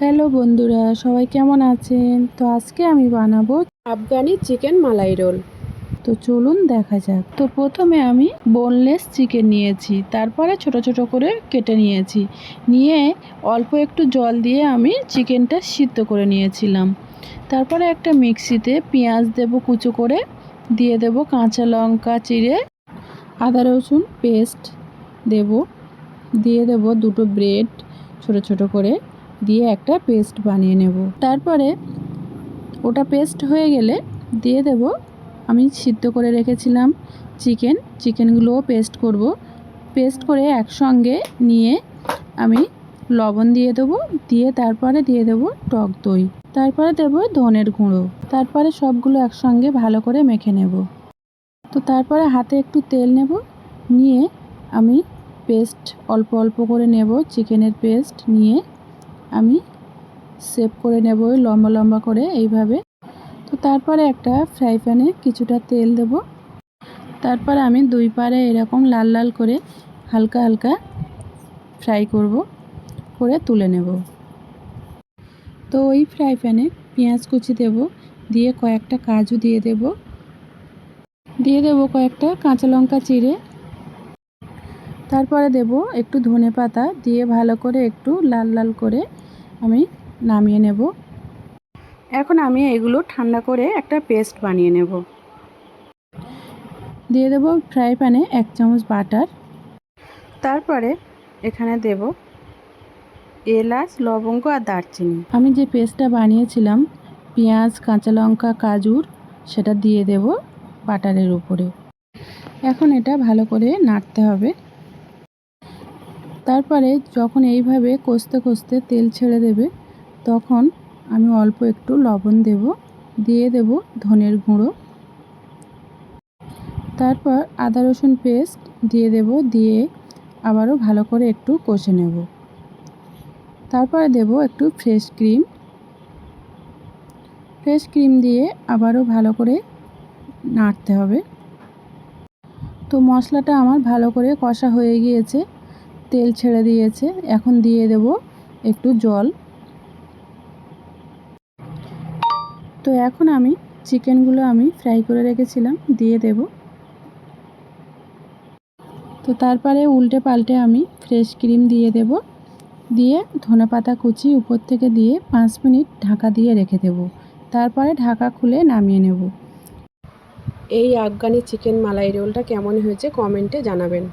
Hello বন্ধুরা, সবাই কেমন আছেন? তো আজকে আমি বানাবো আফগানি চিকেন মালাই রোল। তো চলুন দেখা যাক। তো প্রথমে আমি বোনলেস চিকেন নিয়েছি, তারপরে ছোট ছোট করে কেটে নিয়েছি। নিয়ে অল্প একটু জল দিয়ে আমি চিকেনটা সিদ্ধ করে নিয়েছিলাম। তারপরে একটা মিক্সিতে পেঁয়াজ দেব কুচো করে, দিয়ে দেব কাঁচা লঙ্কা চিড়ে, আদা রসুন পেস্ট দেব, দিয়ে দেব দুটো ব্রেড ছোট ছোট করে। দিয়ে একটা পেস্ট বানিয়ে নেব। তারপরে ওটা পেস্ট হয়ে গেলে দিয়ে দেব, আমি সিদ্ধ করে রেখেছিলাম চিকেন। চিকেনগুলোও পেস্ট করব। পেস্ট করে একসঙ্গে নিয়ে আমি লবণ দিয়ে দেবো, দিয়ে তারপরে দিয়ে দেব টক দই। তারপরে দেব ধনের গুঁড়ো। তারপরে সবগুলো একসঙ্গে ভালো করে মেখে নেব। তো তারপরে হাতে একটু তেল নেব, নিয়ে আমি পেস্ট অল্প অল্প করে নেব, চিকেনের পেস্ট নিয়ে। আমি সেভ করে নেব লম্বা লম্বা করে এইভাবে। তো তারপরে একটা ফ্রাই প্যানে কিছুটা তেল দেব। তারপরে আমি দুই পারে এরকম লাল লাল করে হালকা হালকা ফ্রাই করব, করে তুলে নেব। তো ওই ফ্রাই প্যানে পেঁয়াজ কুচি দেব, দিয়ে কয়েকটা কাজু দিয়ে দেব। দিয়ে দেব কয়েকটা কাঁচা লঙ্কা চিড়ে তারপরে দেব একটু ধনে পাতা দিয়ে ভালো করে একটু লাল লাল করে আমি নামিয়ে নেব। এখন আমি এগুলো ঠান্ডা করে একটা পেস্ট বানিয়ে নেব। দিয়ে দেব ফ্রাই প্যানে এক চামচ বাটার। তারপরে এখানে দেব এলাচ, লবঙ্গ আর দারচিনি। আমি যে পেস্টটা বানিয়েছিলাম, পেঁয়াজ, কাঁচা লঙ্কা, কাজুর, সেটা দিয়ে দেব বাটারের উপরে। এখন এটা ভালো করে নাড়তে হবে। তারপরে যখন এইভাবে কষতে কষতে তেল ছেড়ে দেবে, তখন আমি অল্প একটু লবণ দেব, দিয়ে দেব ধনের গুঁড়ো। তারপর আদা রসুন পেস্ট দিয়ে দেব, দিয়ে আবারও ভালো করে একটু কষে নেব। তারপরে দেব একটু ফ্রেশ ক্রিম। ফ্রেশ ক্রিম দিয়ে আবারও ভালো করে নাড়তে হবে। তো মশলাটা আমার ভালো করে কষা হয়ে গিয়েছে। তেল ছেড়ে দিয়েছে। এখন দিয়ে দেব একটু জল। তো এখন আমি চিকেনগুলো আমি ফ্রাই করে রেখেছিলাম, দিয়ে দেব। তো তারপরে উল্টে পাল্টে আমি ফ্রেশ ক্রিম দিয়ে দেব। দিয়ে ধনেপাতা কুচি উপর থেকে দিয়ে পাঁচ মিনিট ঢাকা দিয়ে রেখে দেব। তারপরে ঢাকা খুলে নামিয়ে নেব। এই আফগানি চিকেন মালাই রোলটা কেমন হয়েছে কমেন্টে জানাবেন।